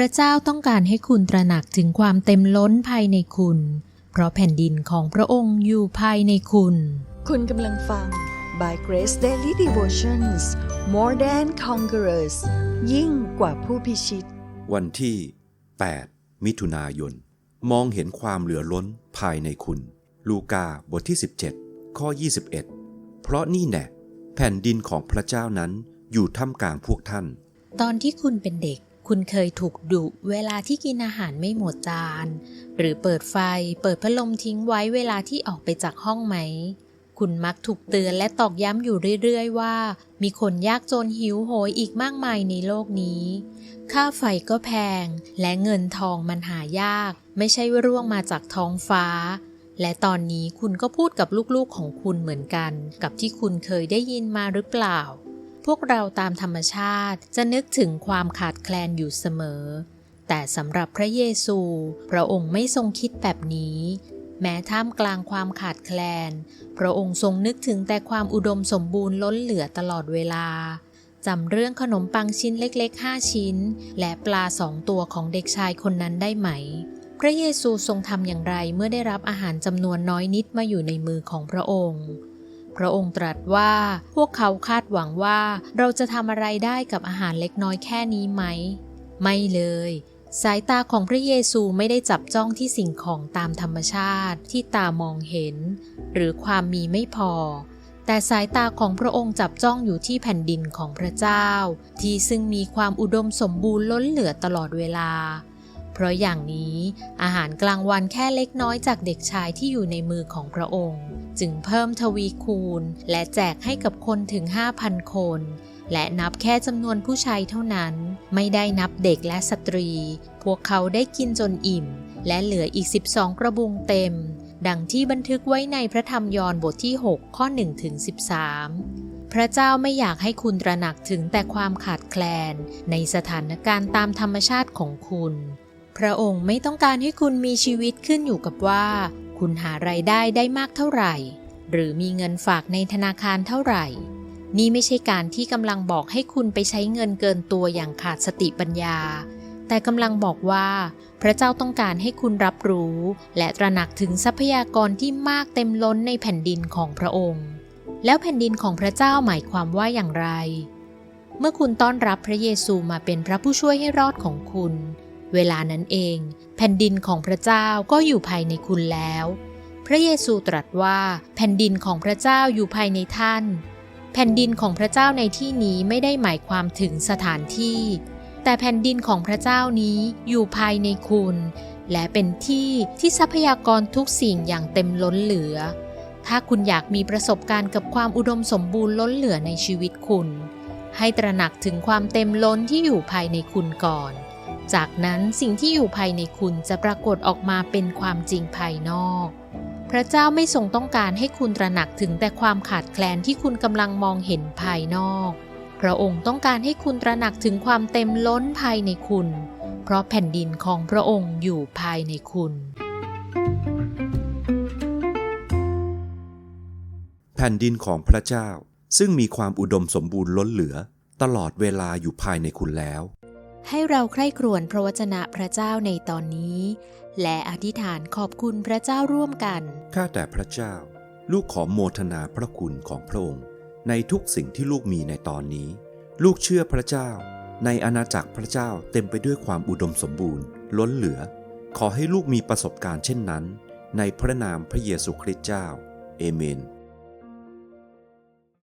ระเจ้าต้องการให้คุณตระหนักถึงความเต็มล้นภายในคุณ เพราะแผ่นดินของพระองค์อยู่ภายในคุณ คุณกำลังฟัง By Grace Daily Devotions More Than Conquerors ยิ่งกว่าผู้พิชิต วันที่ 8 มิถุนายน มองเห็นความเหลือล้นภายในคุณ ลูกาบทที่ 17 ข้อ 21 เพราะนี่แน่แผ่นดินของพระเจ้านั้นอยู่ท่ามกลางพวกท่าน ตอนที่คุณเป็นเด็ก คุณเคยถูกดุเวลาที่กินอาหารไม่หมดจาน หรือเปิดไฟเปิดพัดลมทิ้งไว้เวลาที่ออกไปจากห้องไหม คุณมักถูกเตือนและตอกย้ำอยู่เรื่อยๆว่า มีคนยากจนหิวโหยอีกมากมายในโลกนี้ ค่าไฟก็แพง และเงินทองมันหายาก ไม่ใช่ว่าร่วงมาจากท้องฟ้า และตอนนี้คุณก็พูดกับลูกๆของคุณเหมือนกัน กับที่คุณเคยได้ยินมาหรือเปล่า พวกเราตามธรรมชาติจะนึกถึงความขาดแคลนอยู่เสมอ แต่สำหรับพระเยซู พระองค์ไม่ทรงคิดแบบนี้ แม้ท่ามกลางความขาดแคลน พระองค์ทรงนึกถึงแต่ความอุดมสมบูรณ์ล้นเหลือตลอดเวลาจำเรื่องขนมปังชิ้นเล็กๆ 5 ชิ้น และปลาสองตัวของเด็กชายคนนั้นได้ไหม พระเยซูทรงทำอย่างไรเมื่อได้รับอาหารจำนวนน้อยนิดมาอยู่ในมือของพระองค์ พระองค์ตรัสว่า พวกเขาคาดหวังว่าเราจะทำอะไรได้กับอาหารเล็กน้อยแค่นี้ไหม ไม่เลย สายตาของพระเยซูไม่ได้จับจ้องที่สิ่งของตามธรรมชาติที่ตามองเห็น หรือความมีไม่พอ แต่สายตาของพระองค์จับจ้องอยู่ที่แผ่นดินของพระเจ้า ที่ซึ่งมีความอุดมสมบูรณ์ล้นเหลือตลอดเวลา เพราะอย่างนี้อาหารกลางวันแค่เล็กน้อยจากเด็กชายที่อยู่ในมือของพระองค์ จึงเพิ่มทวีคูณ และแจกให้กับคนถึง 5,000 คน และนับแค่จำนวนผู้ชายเท่านั้น ไม่ได้นับเด็กและสตรี พวกเขาได้กินจนอิ่ม และเหลืออีก 12 กระบุงเต็ม ดังที่บันทึกไว้ในพระธรรมยอห์นบทที่ 6 ข้อ1ถึง13พระเจ้าไม่อยากให้คุณตระหนักถึงแต่ความขาดแคลน ในสถานการณ์ตามธรรมชาติของคุณ พระองค์ไม่ต้องการให้คุณมีชีวิตขึ้นอยู่กับว่า คุณหาไรายได้ได้มากเท่าไหร่ หรือมีเงินฝากในธนาคารเท่าไหร่ นี่ไม่ใช่การที่กำลังบอกให้คุณไปใช้เงินเกินตัวอย่างขาดสติปัญญา แต่กำลังบอกว่า พระเจ้าต้องการให้คุณรับรู้ และตระหนักถึงทรัพยากรที่มากเต็มล้นในแผ่นดินของพระองค์ แล้วแผ่นดินของพระเจ้าหมายความว่าอย่างไร เมื่อคุณต้อนรับพระเยซูมาเป็นพระผู้ช่วยให้รอดของคุณ เวลานั้นเอง แผ่นดินของพระเจ้าก็อยู่ภายในคุณแล้ว พระเยซูตรัสว่าแผ่นดินของพระเจ้าอยู่ภายในท่าน แผ่นดินของพระเจ้าในที่นี้ไม่ได้หมายความถึงสถานที่ แต่แผ่นดินของพระเจ้านี้อยู่ภายในคุณ และเป็นที่ที่ทรัพยากรทุกสิ่งอย่างเต็มล้นเหลือ ถ้าคุณอยากมีประสบการณ์กับความอุดมสมบูรณ์ล้นเหลือในชีวิตคุณ ให้ตระหนักถึงความเต็มล้นที่อยู่ภายในคุณก่อน จากนั้นสิ่งที่อยู่ภายในคุณจะปรากฏออกมาเป็นความจริงภายนอก พระเจ้าไม่ทรงต้องการให้คุณตระหนักถึงแต่ความขาดแคลนที่คุณกำลังมองเห็นภายนอก พระองค์ต้องการให้คุณตระหนักถึงความเต็มล้นภายในคุณ เพราะแผ่นดินของพระองค์อยู่ภายในคุณ แผ่นดินของพระเจ้าซึ่งมีความอุดมสมบูรณ์ล้นเหลือ ตลอดเวลาอยู่ภายในคุณแล้ว ให้เราใคร่ครวญพระวจนะพระเจ้าในตอนนี้ และอธิษฐานขอบคุณพระเจ้าร่วมกัน ข้าแต่พระเจ้า ลูกขอโมทนาพระคุณของพระองค์ ในทุกสิ่งที่ลูกมีในตอนนี้ ลูกเชื่อพระเจ้า ในอาณาจักรพระเจ้าเต็มไปด้วยความอุดมสมบูรณ์ ล้นเหลือ ขอให้ลูกมีประสบการณ์เช่นนั้น ในพระนามพระเยซูคริสต์เจ้า เอเมน